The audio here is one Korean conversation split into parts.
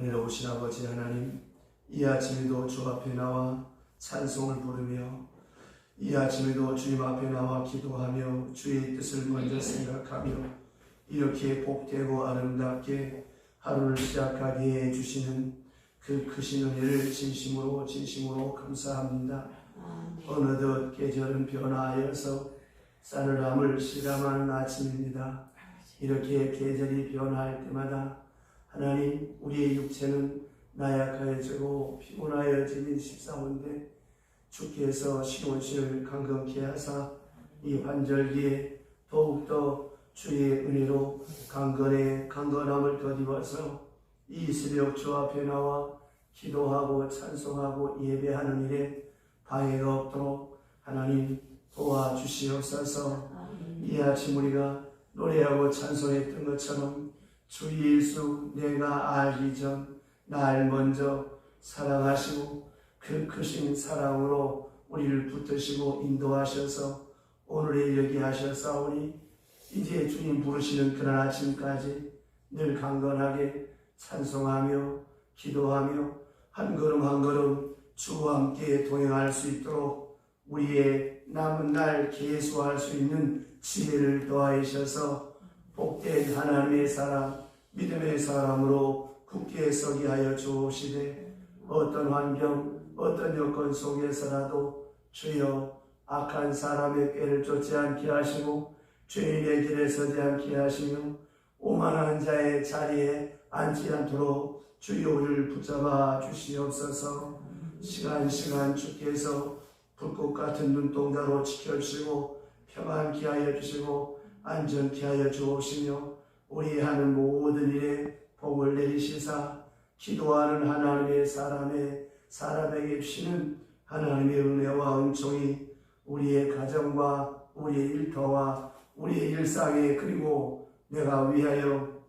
은혜로우신 아버지 하나님 이 아침에도 주 앞에 나와 찬송을 부르며 이 아침에도 주님 앞에 나와 기도하며 주의 뜻을 먼저 생각하며 이렇게 복되고 아름답게 하루를 시작하게 해주시는 그 크신 은혜를 진심으로 진심으로 감사합니다. 어느덧 계절은 변화하여서 싸늘함을 실감하는 아침입니다. 이렇게 계절이 변화할 때마다 하나님 우리의 육체는 나약하여지고 피곤하여지는 십사원데 주께서 시온시를 강건케 하사 이 환절기에 더욱더 주의 은혜로 강건에 강건함을 덧입어서 이 새벽 주 앞에 나와 기도하고 찬송하고 예배하는 일에 방해가 없도록 하나님 도와주시옵소서. 이 아침 우리가 노래하고 찬송했던 것처럼 주 예수 내가 알기 전 날 먼저 사랑하시고 그 크신 사랑으로 우리를 붙드시고 인도하셔서 오늘에 이르게 하셨사오니 이제 주님 부르시는 그런 아침까지 늘 강건하게 찬송하며 기도하며 한 걸음 한 걸음 주와 함께 동행할 수 있도록 우리의 남은 날 계수할 수 있는 지혜를 더하셔서 복된 하나님의 사람, 믿음의 사람으로 굳게 서게 하여 주옵시되 어떤 환경, 어떤 여건 속에서라도 주여 악한 사람의 꾀를 쫓지 않게 하시고 죄인의 길에 서지 않게 하시며 오만한 자의 자리에 앉지 않도록 주여 우리를 붙잡아 주시옵소서. 시간 시간 주께서 불꽃 같은 눈동자로 지켜주시고 평안케 하여 주시고 안전케 하여 주옵시며 우리 하는 모든 일에 복을 내리시사 기도하는 하나님의 사람의 사람에게 주시는 하나님의 은혜와 은총이 우리의 가정과 우리의 일터와 우리의 일상에 그리고 내가 위하여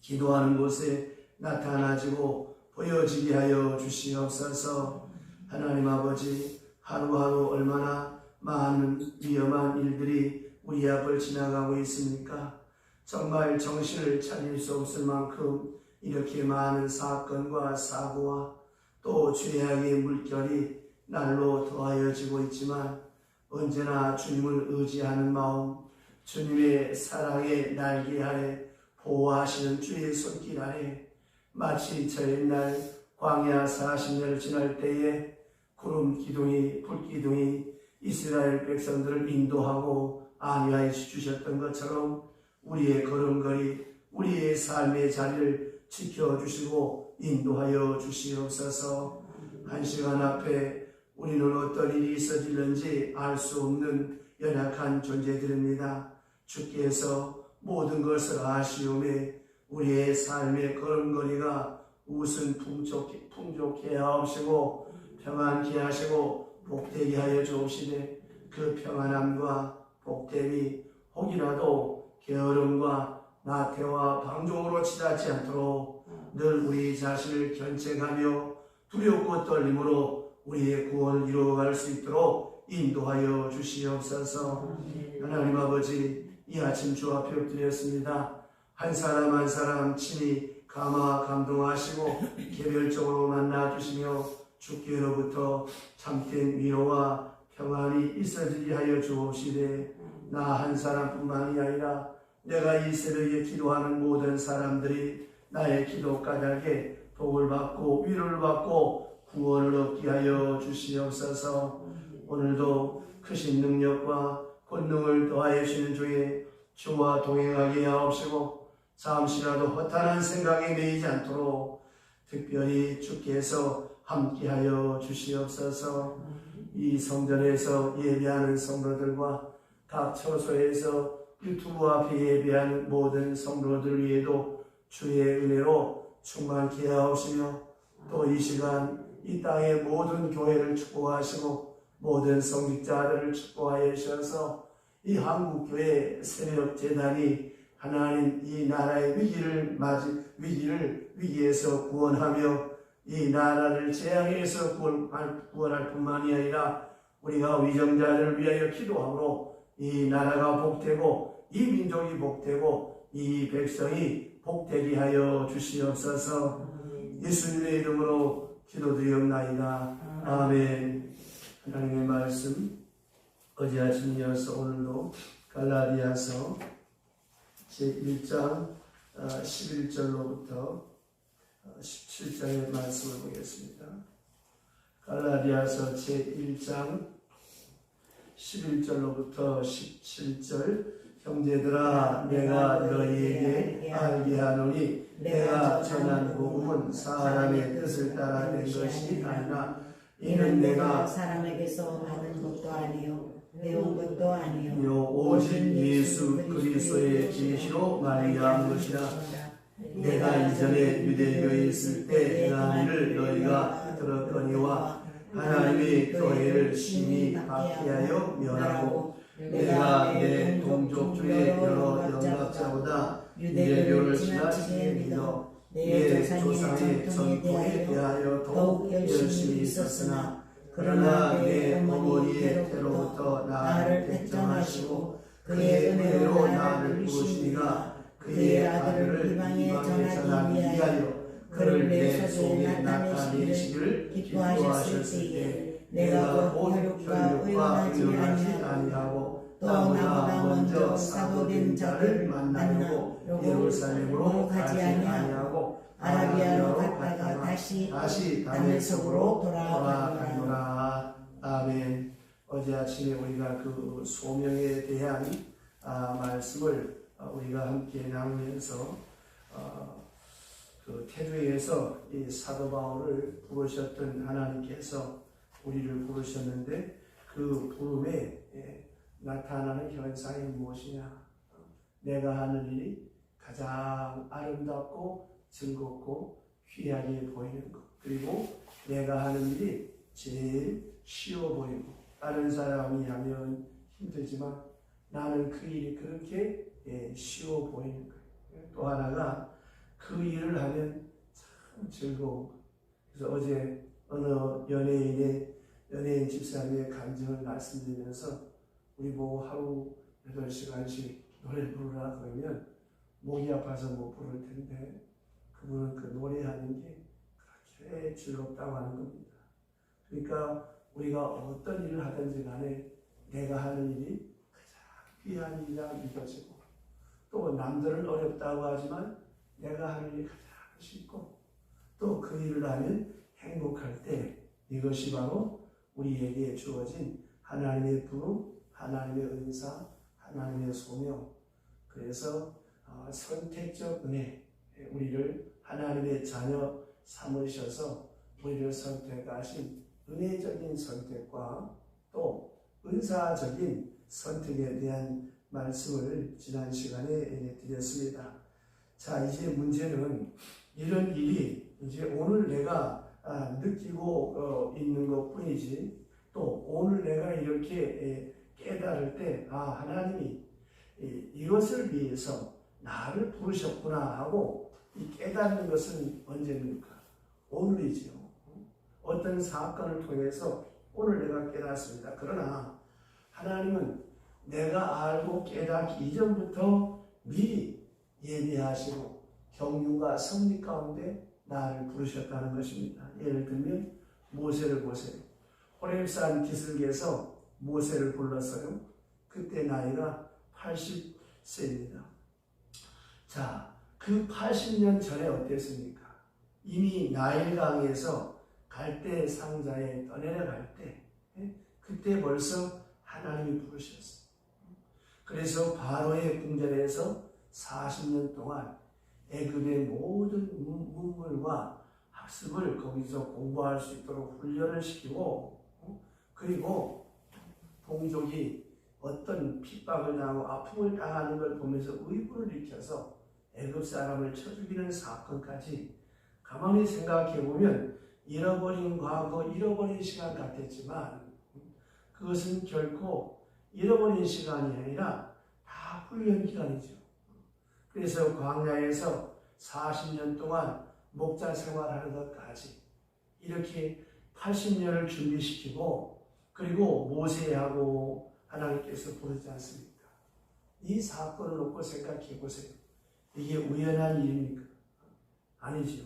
기도하는 곳에 나타나지고 보여지게 하여 주시옵소서. 하나님 아버지 하루하루 얼마나 많은 위험한 일들이 우리 앞을 지나가고 있습니까? 정말 정신을 차릴 수 없을 만큼 이렇게 많은 사건과 사고와 또 죄악의 물결이 날로 더하여지고 있지만 언제나 주님을 의지하는 마음, 주님의 사랑의 날개 아래 보호하시는 주의 손길 아래 마치 저 옛날 광야 40년을 지날 때에 구름 기둥이 불 기둥이 이스라엘 백성들을 인도하고 안위하여 주셨던 것처럼 우리의 걸음걸이 우리의 삶의 자리를 지켜주시고 인도하여 주시옵소서 한 시간 앞에 우리는 어떤 일이 있어질는지 알 수 없는 연약한 존재들입니다. 주께서 모든 것을 아시오매 우리의 삶의 걸음걸이가 웃은 풍족해, 풍족해 하옵시고 평안케 하시고 복되게 하여 주옵시되 그 평안함과 복됨이 혹이라도 게으름과 나태와 방종으로 치닫지 않도록 늘 우리 자신을 견책하며 두렵고 떨림으로 우리의 구원을 이루어갈 수 있도록 인도하여 주시옵소서. 하나님 아버지 이 아침 주 앞에 엎드렸습니다. 한 사람 한 사람 친히 감화 감동하시고 개별적으로 만나 주시며 주께로부터 참된 위로와 평안이 있어지게 하여 주옵시되 나 한 사람뿐만이 아니라 내가 이 새벽에 기도하는 모든 사람들이 나의 기도 까닭에 복을 받고 위로를 받고 구원을 얻게 하여 주시옵소서. 오늘도 크신 능력과 권능을 더하여 주시는 주의 주와 동행하게 하옵시고 잠시라도 허탄한 생각에 매이지 않도록 특별히 주께서 함께하여 주시옵소서. 이 성전에서 예배하는 성도들과 각 처소에서 유튜브 앞에 예배하는 모든 성도들 위에도 주의 은혜로 충만케 하옵시며 또 이 시간 이 땅의 모든 교회를 축복하시고 모든 성직자들을 축복하여 주셔서 이 한국교회 새벽 재단이 하나님 이 나라의 위기를 맞이 위기를 위기에서 구원하며 이 나라를 재앙에서 구원할, 구원할 뿐만이 아니라 우리가 위정자를 위하여 기도함으로 이 나라가 복되고 이 민족이 복되고 이 백성이 복되게 하여 주시옵소서 예수님의 이름으로 기도드리옵나이다. 아멘. 하나님의 말씀 어제 아침 이어서 오늘도 갈라디아서 제1장 11절로부터 17장의 말씀을 보겠습니다. 갈라디아서 제1장 11절로부터 17절 형제들아 내가 너희에게 알게 하노니 내가 전한 복음은 사람의 뜻을 따라 된 것이 아니라. 이는 내가 사람에게서 받은 것도 아니요 배운 것도 아니요. 요 오직 예수 그리스도의 계시로 말미암은 것이라. 내가 이전에 유대교에 있을 때 행한 일을 너희가 들었거니와 하나님의 교회를 심히 박해하여 멸하고 내가 내 동족 중에 여러 영락자보다 유대교를 지나치게 믿어 내 조상의 전통에 대하여 더욱 열심히 있었으나 그러나 내 어머니의 태로부터 나를 백정하시고 그의 은혜로 나를 부르시니가 그의 아들을 이방에 전하기 위하여 그를 내 속에 나타내시기를 기뻐하셨을 때에 내가 곧 혈육과 의논하지 아니하고 또 나보다 먼저 사도된 자를 만나려고 예루살렘으로 가지 아니하고 아라비아로 갔다가 다시 다시 돌아가노라. 돌아가노라 아멘 어제 아침에 우리가 그 소명에 대한 아, 말씀을 어, 우리가 함께 나누면서 어, 그 테두에서 이 사도 바울을 부르셨던 하나님께서 우리를 부르셨는데 그 부름에 예, 나타나는 현상이 무엇이냐? 내가 하는 일이 가장 아름답고 즐겁고 귀하게 보이는 것. 그리고 내가 하는 일이 제일 쉬워 보이고 다른 사람이 하면 힘들지만 나는 그 일이 그렇게 예, 쉬워 보이는 거예요. 또 하나가 그 일을 하면 참 즐거운 거. 그래서 어제 어느 연예인의 연예인 집사님의 감정을 말씀드리면서 우리 보고 하루 8시간씩 노래 부르라 그러면 목이 아파서 못 부를 텐데 그분은 그 노래하는 게 그렇게 즐겁다고 하는 겁니다. 그러니까 우리가 어떤 일을 하든지 간에 내가 하는 일이 가장 귀한 일이라 믿어지고 또 남들은 어렵다고 하지만 내가 하는 일이 가장 쉽고 또 그 일을 하면 행복할 때 이것이 바로 우리에게 주어진 하나님의 부름, 하나님의 은사, 하나님의 소명. 그래서 어, 선택적 은혜, 우리를 하나님의 자녀 삼으셔서 우리를 선택하신 은혜적인 선택과 또 은사적인 선택에 대한 말씀을 지난 시간에 드렸습니다. 자, 이제 문제는 이런 일이 이제 오늘 내가 아, 느끼고 어, 있는 것 뿐이지 또 오늘 내가 이렇게 깨달을 때, 아, 하나님이 이것을 위해서 나를 부르셨구나 하고 이 깨닫는 것은 언제입니까? 오늘이지요. 어떤 사건을 통해서 오늘 내가 깨닫습니다. 그러나 하나님은 내가 알고 깨닫기 이전부터 미리 예비하시고 경륜과 성리 가운데 나를 부르셨다는 것입니다. 예를 들면 모세를 보세요. 호렙산 기슭에서 모세를 불렀어요. 그때 나이가 80세입니다. 자, 그 80년 전에 어땠습니까? 이미 나일강에서 갈대 상자에 떠내려갈 때, 예? 그때 벌써 하나님이 부르셨어요. 그래서 바로의 궁전에서 40년 동안 애굽의 모든 문물과 학습을 거기서 공부할 수 있도록 훈련을 시키고 어? 그리고 동족이 어떤 핍박을 당하고 아픔을 당하는 걸 보면서 의분을 일으켜서 애굽 사람을 쳐 죽이는 사건까지 가만히 생각해 보면 잃어버린 과거, 잃어버린 시간 같았지만 그것은 결코 잃어버린 시간이 아니라 다 훈련 기간이죠. 그래서 광야에서 40년 동안 목자 생활하는 것까지 이렇게 80년을 준비시키고 그리고 모세하고 하나님께서 부르지 않습니까? 이 사건을 놓고 생각해 보세요. 이게 우연한 일입니까? 아니지요.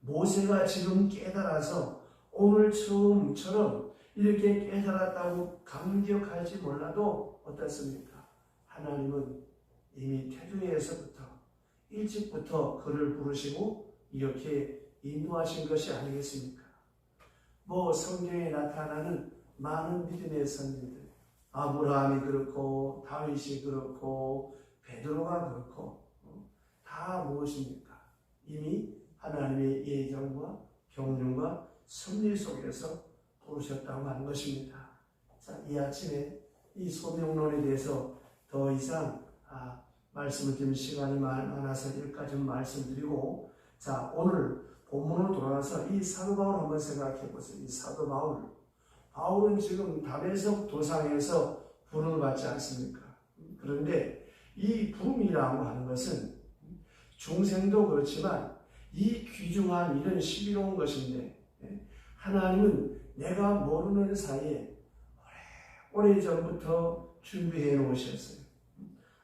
모세가 지금 깨달아서 오늘 처음처럼 이렇게 깨달았다고 감격할지 몰라도 어떻습니까? 하나님은 이미 태중에서부터 일찍부터 그를 부르시고 이렇게 인도하신 것이 아니겠습니까? 뭐 성경에 나타나는 많은 믿음의 선진들 아브라함이 그렇고 다윗이 그렇고 베드로가 그렇고 어, 다 무엇입니까? 이미 하나님의 예정과 경륜과 섭리 속에서 부르셨다고 하는 것입니다. 자, 이 아침에 이 소명론에 대해서 더 이상 아, 말씀을 드릴 시간이 많- 많아서 여기까지 말씀드리고 자 오늘 본문으로 돌아가서 이 사도 바울 한번 생각해 보세요. 이 사도 바울 바울은 지금 담에석 도상에서 부름을 받지 않습니까? 그런데 이 부름이라고 하는 것은 중생도 그렇지만 이 귀중한 이런 시비로운 것인데 예, 하나님은 내가 모르는 사이에 오래 전부터 준비해 놓으셨어요.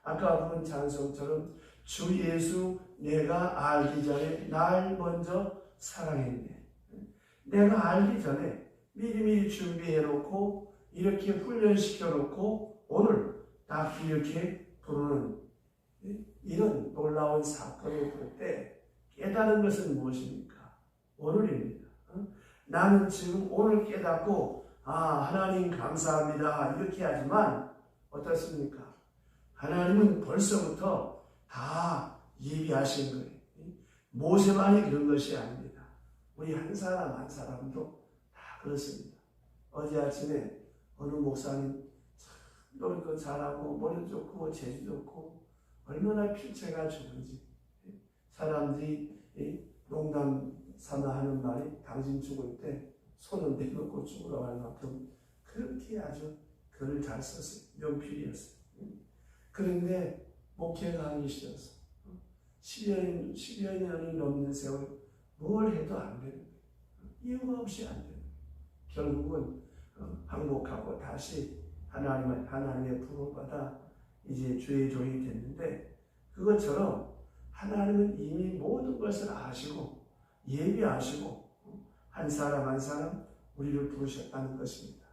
아까 부른 찬송처럼 주 예수 내가 알기 전에 날 먼저 사랑했네. 내가 알기 전에 미리미리 준비해 놓고 이렇게 훈련시켜 놓고 오늘 딱 이렇게 부르는 이런 놀라운 사건을 볼 때 깨달은 것은 무엇입니까? 오늘입니다. 어? 나는 지금 오늘 깨닫고 아 하나님 감사합니다 이렇게 하지만 어떻습니까? 하나님은 벌써부터 다 예비하신 거예요. 모세만이 그런 것이 아닙니다. 우리 한 사람 한 사람도 다 그렇습니다. 어제 아침에 어느 목사님 참 노래도 잘하고 머리 좋고 재주 좋고 얼마나 필체가 좋은지 사람들이 이 농담 삼아 하는 말이 당신 죽을 때 손을 내놓고 죽으라고 할 만큼 그렇게 아주 글을 잘 썼어요. 명필이었어요. 그런데 목회가 하기 싫어서 10여, 10여 년이 넘는 세월 뭘 해도 안 되는 거예요. 이유가 없이 안 되는 거예요. 결국은 어, 항복하고 다시 하나님의, 하나님의 부름받아 이제 주의 종이 됐는데 그것처럼 하나님은 이미 모든 것을 아시고 예비하시고 한 사람 한 사람 우리를 부르셨다는 것입니다.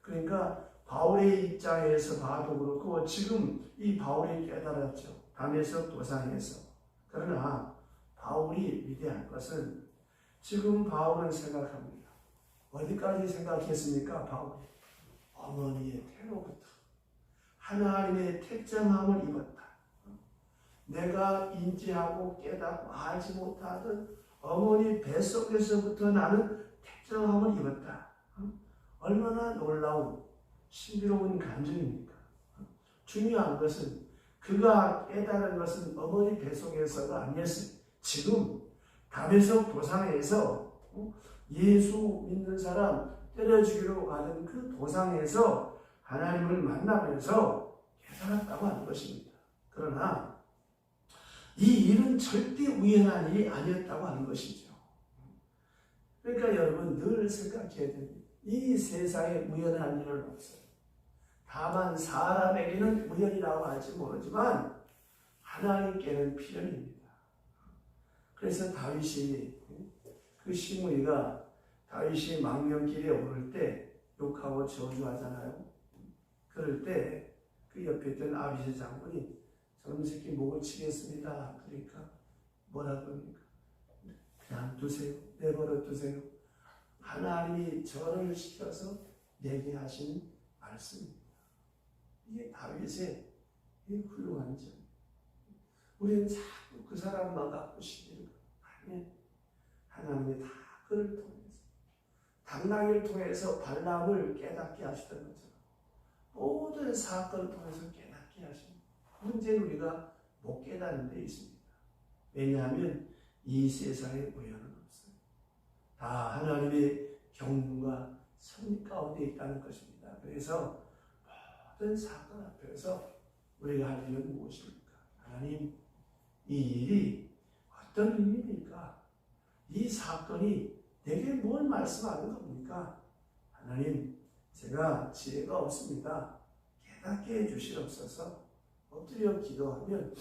그러니까 바울의 입장에서 봐도 그렇고 지금 이 바울이 깨달았죠. 담에서 도상에서. 그러나 바울이 위대한 것은 지금 바울은 생각합니다. 어디까지 생각했습니까? 바울이. 어머니의 태로부터 하나님의 택정함을 입었다. 내가 인지하고 깨닫고 알지 못하던 어머니 뱃속에서부터 나는 택정함을 입었다. 얼마나 놀라운 신비로운 감정입니까? 중요한 것은 그가 깨달은 것은 어머니 뱃속에서가 아니었어요. 지금 담에석 도상에서 예수 믿는 사람 때려주기로 가는 그 도상에서 하나님을 만나면서 깨달았다고 하는 것입니다. 그러나 이 일은 절대 우연한 일이 아니었다고 하는 것이죠. 그러니까 여러분 늘 생각해야 됩니다. 이 세상에 우연한 일은 없어요. 다만 사람에게는 우연이라고 할지 모르지만 하나님께는 필연입니다. 그래서 다윗이 그 시므이가 다윗이 망명길에 오를 때 욕하고 저주하잖아요. 그럴 때 그 옆에 있던 아비세 장군이 저놈 새끼 목을 치겠습니다. 그러니까 뭐라 그럽니까? 그냥 두세요. 내버려 두세요. 하나님이 저를 시켜서 내게 하신 말씀입니다. 이게 다윗의 이 훌륭한 점. 우리는 자꾸 그 갖고 시비를 아니 하나님이 다 그를 통해서 당나귀를 통해서 발람을 깨닫게 하시던 것처럼 모든 사건을 통해서 깨닫게 하십니다. 문제는 우리가 못 깨닫는 데 있습니다. 왜냐하면 이 세상에 우연은 없어요. 다 하나님의 경륜과 섭리 가운데 있다는 것입니다. 그래서 모든 사건 앞에서 우리가 할 일은 무엇입니까? 하나님, 이 일이 어떤 일입니까? 이 사건이 내게 뭘 말씀하는 겁니까? 하나님, 제가 지혜가 없습니다. 깨닫게 해주시옵소서. 엎드려 기도하면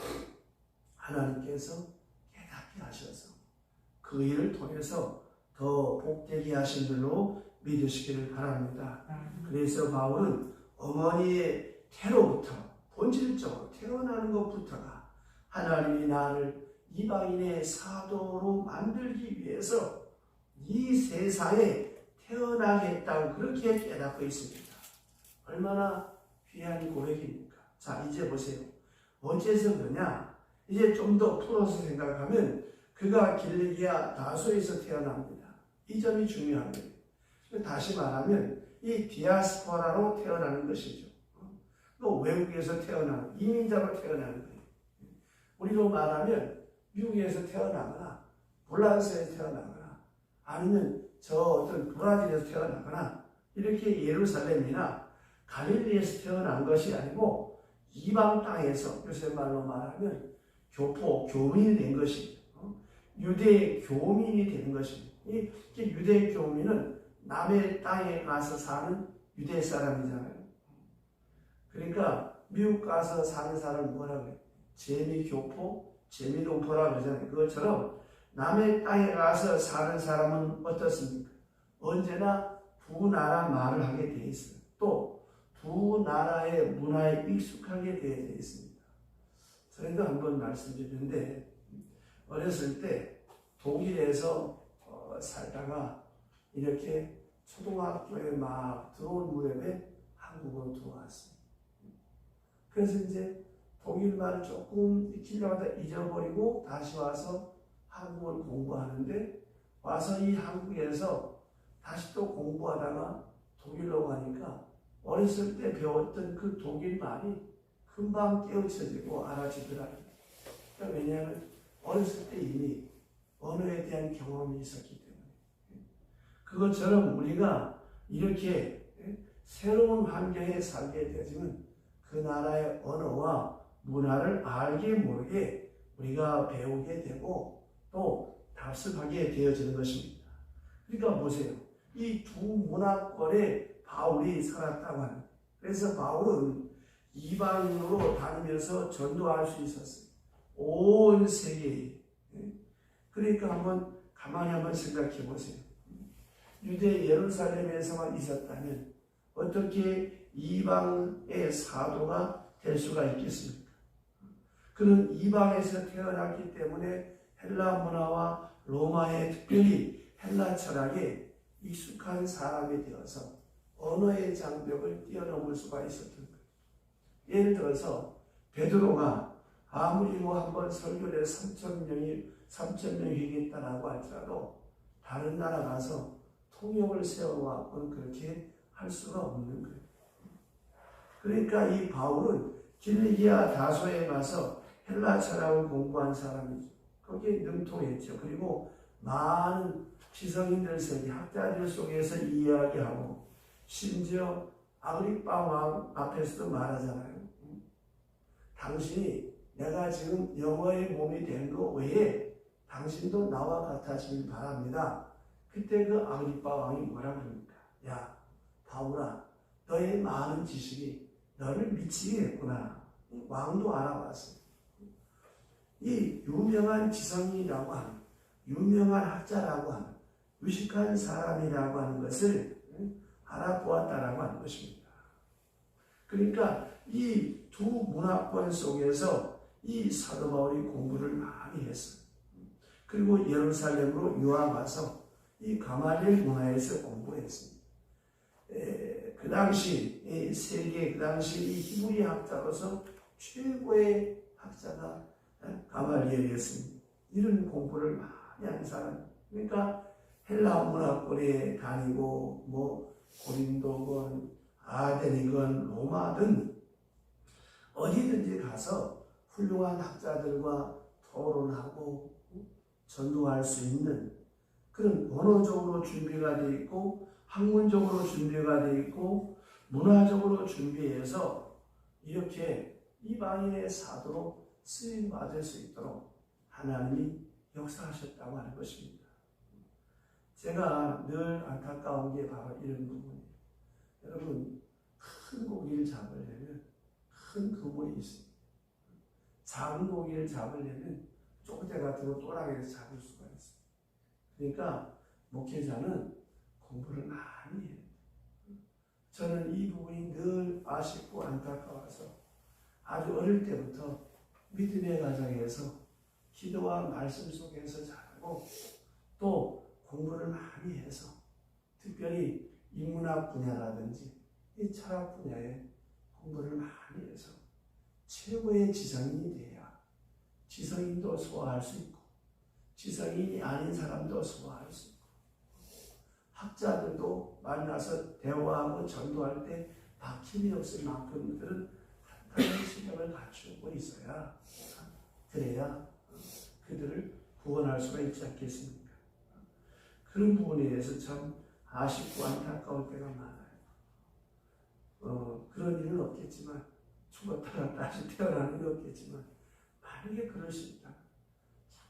하나님께서 깨닫게 하셔서 그그 일을 통해서 더 복되게 하신 줄로 믿으시기를 바랍니다. 그래서 바울은 어머니의 태로부터 본질적으로 태어나는 것부터가 하나님이 나를 이방인의 사도로 만들기 위해서 이 세상에 태어나겠다고 그렇게 깨닫고 있습니다. 얼마나 귀한 고백입니까? 자, 이제 보세요. 어째서 그러냐? 이제 좀 더 풀어서 생각하면 그가 길리기아 다소에서 태어납니다. 이 점이 거예요. 다시 말하면 이 디아스포라로 태어나는 것이죠. 또 외국에서 태어나는 이민자로 태어나는 거예요. 우리로 말하면 미국에서 태어나거나 폴란드에서 태어나거나 아니면 저 어떤 브라질에서 태어나거나 이렇게 예루살렘이나 갈릴리에서 태어난 것이 아니고 이방 땅에서 요새 말로 말하면 교포 교민이 된 것입니다. 어? 유대 교민이 된 것입니다. 이 유대 교민은 남의 땅에 가서 사는 유대 사람이잖아요. 그러니까 미국 가서 사는 사람은 뭐라고 해요? 재미교포, 재미동포라고 그러잖아요. 그것처럼 남의 땅에 가서 사는 사람은 어떻습니까? 언제나 두 나라 말을 하게 돼 있어요. 또 두 나라의 문화에 익숙하게 되어 있습니다. 저희도 한번 말씀드렸는데 어렸을 때 독일에서 어, 살다가 이렇게 초등학교에 막 들어온 무렵에 한국으로 들어왔어요. 그래서 이제 독일 말을 조금 익히려고 하다 잊어버리고 다시 와서 한국을 공부하는데 와서 이 한국에서 다시 또 공부하다가 독일로 가니까 어렸을 때 배웠던 그 독일 말이 금방 깨우쳐지고 알아지더라고요. 그러니까 왜냐하면 어렸을 때 이미 언어에 대한 경험이 있었기 때문에 그것처럼 우리가 이렇게 새로운 환경에 살게 되지만 그 나라의 언어와 문화를 알게 모르게 우리가 배우게 되고 또 답습하게 되어지는 것입니다. 그러니까 보세요. 이 두 문화권에 바울이 살았다고 하는. 그래서 바울은 이방인으로 다니면서 전도할 수 있었어요. 온 세계에. 그러니까 한번 가만히 한번 생각해 보세요. 유대 예루살렘에서만 있었다면 어떻게 이방의 사도가 될 수가 있겠습니까? 그는 이방에서 태어났기 때문에 헬라 문화와 로마의 특별히 헬라 철학에 익숙한 사람이 되어서 언어의 장벽을 뛰어넘을 수가 있었던 거예요. 예를 들어서 베드로가 아무리 뭐 한번 설교를 3천 명이 3천 명이 회개했다라고 할지라도 다른 나라 가서 통역을 세워갖고는 그렇게 할 수가 없는 거예요. 그러니까 이 바울은 길리기아 다소에 가서 헬라 철학을 공부한 사람이죠. 거기에 능통했죠. 그리고 많은 지성인들 속에 학자들 속에서 이야기하고 심지어 아그리파 왕 앞에서도 말하잖아요. 당신이 내가 지금 영어의 몸이 된 거 외에 당신도 나와 같아지길 바랍니다. 그때 그 아그리파 왕이 뭐라 그럽니까? 야, 바울아, 너의 많은 지식이 너를 미치게 했구나. 왕도 알아봤어요. 이 유명한 지성인이라고 하는, 유명한 학자라고 하는, 유식한 사람이라고 하는 것을 알아보았다라고 하는 것입니다. 그러니까 이 두 문화권 속에서 이 사도 바울이 공부를 많이 했어요. 그리고 예루살렘으로 유학 와서 이 가말리엘 문화에서 공부했습니다. 에, 그 당시 이 세계 그 당시 이 히브리 학자로서 최고의 학자가 가말리엘이었습니다. 이런 공부를 많이 한 사람. 그러니까 헬라 문화권에 다니고 뭐 고린도건 아덴이건 로마든 어디든지 가서 훌륭한 학자들과 토론하고 전도할 수 있는 그런 언어적으로 준비가 되어 있고 학문적으로 준비가 되어 있고 문화적으로 준비해서 이렇게 이방인의 사도로 쓰임 받을 수 있도록 하나님이 역사하셨다고 하는 것입니다. 제가 늘 안타까운 게 바로 이런 부분이에요. 여러분, 큰 고기를 잡으려면 큰 그물이 있습니다. 작은 고기를 잡으려면 쪼대 같은 거 또랑이에서 잡을 수가 있어요. 그러니까 목회자는 공부를 많이 해요. 저는 이 부분이 늘 아쉽고 안타까워서 아주 어릴 때부터 믿음의 가정에서 기도와 말씀 속에서 자라고 또 공부를 많이 해서 특별히 인문학 분야라든지 이 철학 분야에 공부를 많이 해서 최고의 지성인이 돼야 지성인도 소화할 수 있고 지성인이 아닌 사람도 소화할 수 있고 학자들도 만나서 대화하고 전도할 때 막힘이 없을 만큼 그들은 한탄의 실력을 갖추고 있어야 그래야 그들을 구원할 수가 있지 않겠습니까? 그런 부분에 대해서 참 아쉽고 안타까울 때가 많아요. 어, 그런 일은 없겠지만 죽었다가 다시 태어나는 건 없겠지만 만약에 그럴 수 있다.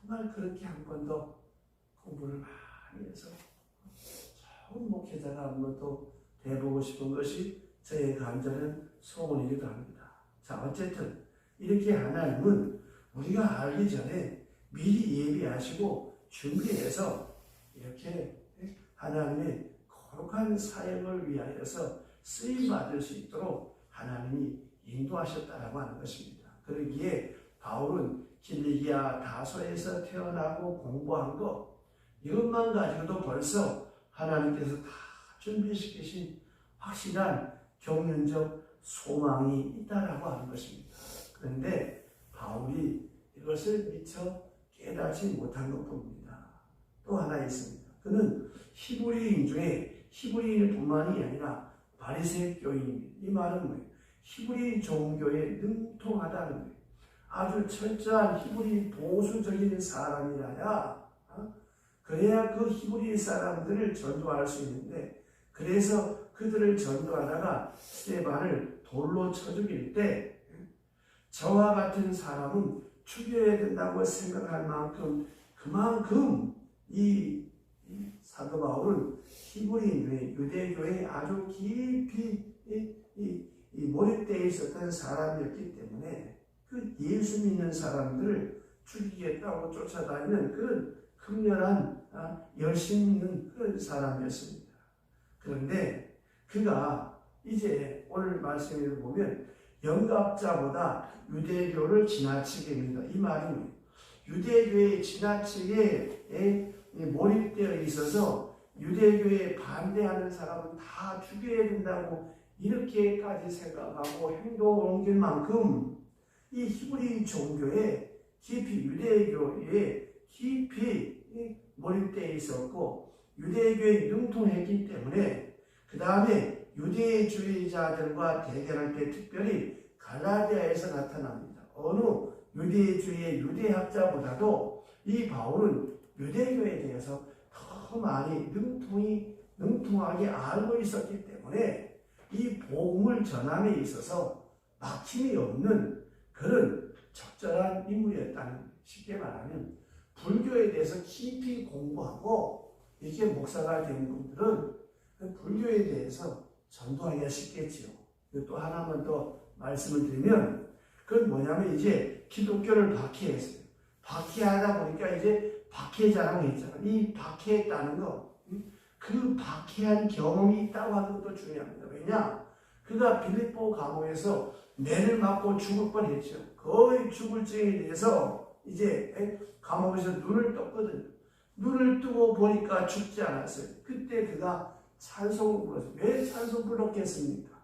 정말 그렇게 한번더 공부를 많이 해서 좋은 목회자가 한번더 돼보고 싶은 것이 저의 간절한 소원이기도 합니다. 자, 어쨌든 이렇게 하나님은 우리가 알기 전에 미리 예비하시고 준비해서 이렇게 하나님의 거룩한 사역을 위하여서 쓰임 받을 수 있도록 하나님이 인도하셨다라고 하는 것입니다. 그러기에 바울은 길리기아 다소에서 태어나고 공부한 것 이것만 가지고도 벌써 하나님께서 다 준비시키신 확실한 경륜적 소망이 있다라고 하는 것입니다. 그런데 바울이 이것을 미처 깨닫지 못한 것뿐입니다. 또 하나 있습니다. 그는 히브리인 중에 히브리인뿐만이 아니라 바리새 교인 이 말은 뭐예요? 히브리 종교에 능통하다는 거예요. 아주 철저한 히브리 보수적인 사람이라야 어? 그래야 그 히브리 사람들을 전도할 수 있는데 그래서 그들을 전도하다가 스테반을 돌로 쳐 죽일 때 저와 같은 사람은 죽여야 된다고 생각할 만큼 그만큼 이, 이 사도 바울은 히브리인의 유대교에 아주 깊이 이, 이, 이 몰입되어 있었던 사람이었기 때문에 그 예수 믿는 사람들을 죽이겠다고 쫓아다니는 그런 극렬한 아, 열심 있는 그런 사람이었습니다. 그런데 그가 이제 오늘 말씀을 보면 영갑자보다 유대교를 지나치게 합니다. 이 말은 유대교에 지나치게 몰입되어 있어서 유대교에 반대하는 사람은 다 죽여야 된다고 이렇게까지 생각하고 행동을 옮길 만큼 이 히브리 종교에 깊이 유대교에 깊이 몰입되어 있었고 유대교에 능통했기 때문에 그 다음에 유대주의자들과 대결할 때 특별히 갈라디아에서 나타납니다. 어느 유대주의 유대학자보다도 이 바울은 유대교에 대해서 더 많이 능통이 능통하게 알고 있었기 때문에 이 복음을 전함에 있어서 막힘이 없는 그런 적절한 인물이었다는 쉽게 말하면 불교에 대해서 깊이 공부하고 이렇게 목사가 된 분들은 그 불교에 대해서 전도하기가 쉽겠지요. 또 하나만 더 말씀을 드리면 그건 뭐냐면 이제 기독교를 박해했어요. 박해하다 보니까 이제 박해자라고 했잖아요. 이 박해했다는 거, 그 박해한 경험이 있다고 하는 것도 중요합니다. 왜냐? 그가 빌립보 감옥에서 매를 맞고 죽을 뻔했죠. 거의 죽을 증에 대해서 이제 감옥에서 눈을 떴거든요. 눈을 뜨고 보니까 죽지 않았어요. 그때 그가 찬송을 불렀어요. 왜 찬송 불렀겠습니까?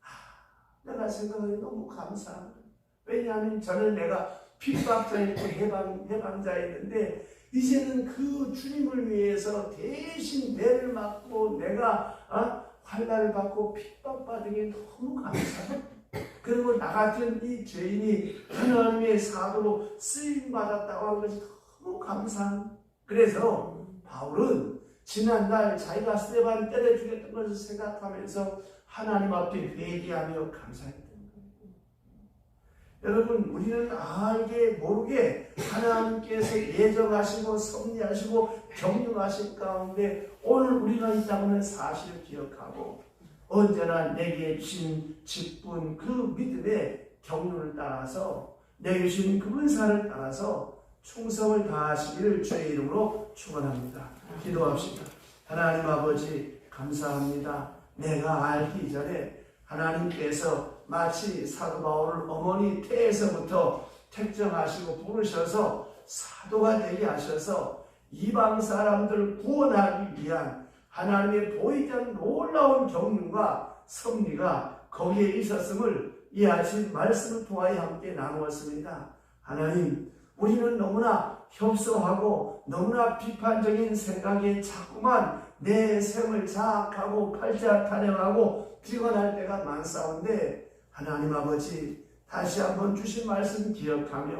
하, 내가 생각하니 너무 감사합니다. 왜냐하면 저는 내가 핍박자였고 해방, 해방자였는데 이제는 그 주님을 위해서 대신 매를 맞고 내가 어? 환란을 받고 핍박받은 게 너무 감사해요. 그리고 나 같은 이 죄인이 하나님의 사도로 쓰임 받았다고 하는 것이 너무 감사한. 그래서 바울은 지난날 자기가 스테반 때려 죽였던 것을 생각하면서 하나님 앞에 회개하며 감사했던 거예요. 여러분 우리는 알게 모르게 하나님께서 예정하시고 섭리하시고 경륜하신 가운데 오늘 우리가 있다는 사실을 기억하고 언제나 내게 주신 직분 그 믿음의 경륜을 따라서 내게 주신 그 은사를 따라서 충성을 다하시기를 주의 이름으로 축원합니다. 기도합시다. 하나님 아버지 감사합니다. 내가 알기 전에 하나님께서 마치 사도 바울을 어머니 태에서부터 택정하시고 부르셔서 사도가 되게 하셔서 이방 사람들을 구원하기 위한 하나님의 보이지 않는 놀라운 경륜과 섭리가 거기에 있었음을 이 아침 말씀을 통하여 함께 나누었습니다. 하나님, 우리는 너무나 협소하고 너무나 비판적인 생각에 자꾸만 내 생을 자학하고 팔자 타령하고 비관할 때가 많사온데 하나님 아버지 다시 한번 주신 말씀 기억하며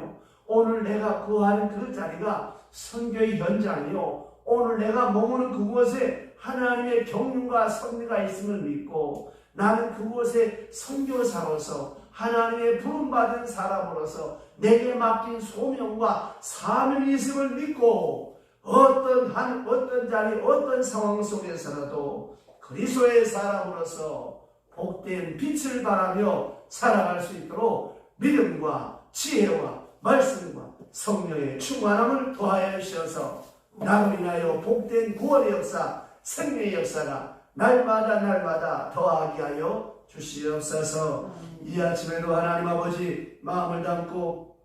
오늘 내가 거하는 그 자리가 선교의 현장이요 오늘 내가 머무는 그곳에 하나님의 경륜과 섭리가 있음을 믿고 나는 그곳에 선교사로서 하나님의 부름받은 사람으로서 내게 맡긴 소명과 사명이 있음을 믿고 어떤 한 어떤 자리 어떤 상황 속에서라도 그리스도의 사람으로서 복된 빛을 바라며 살아갈 수 있도록 믿음과 지혜와 말씀과 성령의 충만함을 더하여 주셔서 나로 인하여 복된 구원의 역사, 생명의 역사가 날마다 날마다 더하게 하여 주시옵소서. 이 아침에도 하나님 아버지 마음을 담고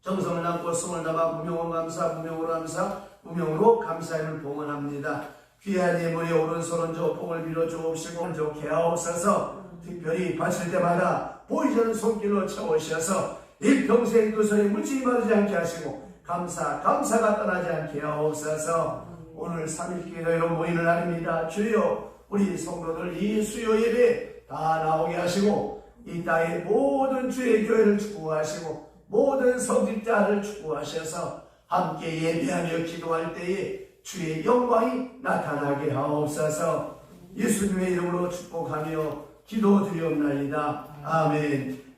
정성을 담고 숨을 담아 무명으로 감사, 무명으로 감사, 무명으로 감사임을 봉헌합니다. 귀한 예물의 오른손 은 저 복을 빌어 주옵시고 좋게 하옵소서. 특별히 바칠 때마다 보이지 않는 손길로 채우셔서 일평생 그 손에 묻지 마르지 않게 하시고 감사 감사가 떠나지 않게 하옵소서 오늘 3일 기도회로 모이는 날입니다 주여 우리 성도들 이 수요 예배 다 나오게 하시고 이 땅의 모든 주의 교회를 축복하시고 모든 성직자를 축복하셔서 함께 예배하며 기도할 때에 주의 영광이 나타나게 하옵소서 예수님의 이름으로 축복하며 기도드리옵나이다. 아멘.